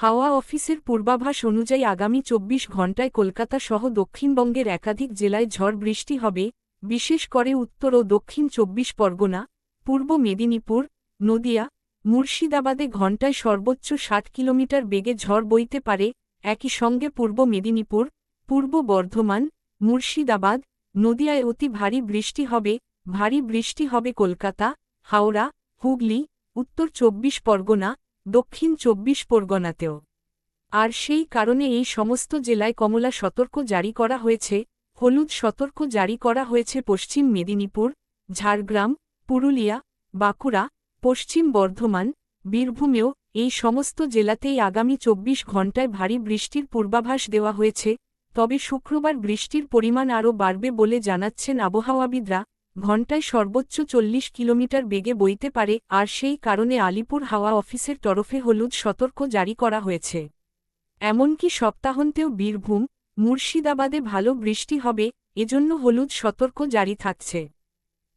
হাওয়া অফিসের পূর্বাভাস অনুযায়ী আগামী চব্বিশ ঘণ্টায় কলকাতা সহ দক্ষিণবঙ্গের একাধিক জেলায় ঝড় বৃষ্টি হবে, বিশেষ করে উত্তর ও দক্ষিণ চব্বিশ পরগনা, পূর্ব মেদিনীপুর, নদিয়া, মুর্শিদাবাদে ঘণ্টায় সর্বোচ্চ ষাট কিলোমিটার বেগে ঝড় বইতে পারে, একই সঙ্গে পূর্ব মেদিনীপুর, পূর্ব বর্ধমান, মুর্শিদাবাদ, নদিয়ায় অতি ভারী বৃষ্টি হবে, ভারী বৃষ্টি হবে কলকাতা, হাওড়া, হুগলি, উত্তর চব্বিশ পরগনা দক্ষিণ চব্বিশ পরগনাতেও। আর সেই কারণে এই সমস্ত জেলায় কমলা সতর্ক জারি করা হয়েছে, হলুদ সতর্ক জারি করা হয়েছে পশ্চিম মেদিনীপুর, ঝাড়গ্রাম, পুরুলিয়া, বাঁকুড়া, পশ্চিম বর্ধমান, বীরভূমেও এই সমস্ত জেলাতেই আগামী চব্বিশ ঘণ্টায় ভারী বৃষ্টির পূর্বাভাস দেওয়া হয়েছে, তবে শুক্রবার বৃষ্টির পরিমাণ আরও বাড়বে বলে জানাচ্ছেন আবহাওয়াবিদরা। ঘণ্টায় সর্বোচ্চ চল্লিশ কিলোমিটার বেগে বইতে পারে, আর সেই কারণে আলিপুর হাওয়া অফিসের তরফে হলুদ সতর্ক জারি করা হয়েছে। এমনকি সপ্তাহান্তেও বীরভূম, মুর্শিদাবাদে ভালো বৃষ্টি হবে, এজন্য হলুদ সতর্ক জারি থাকছে।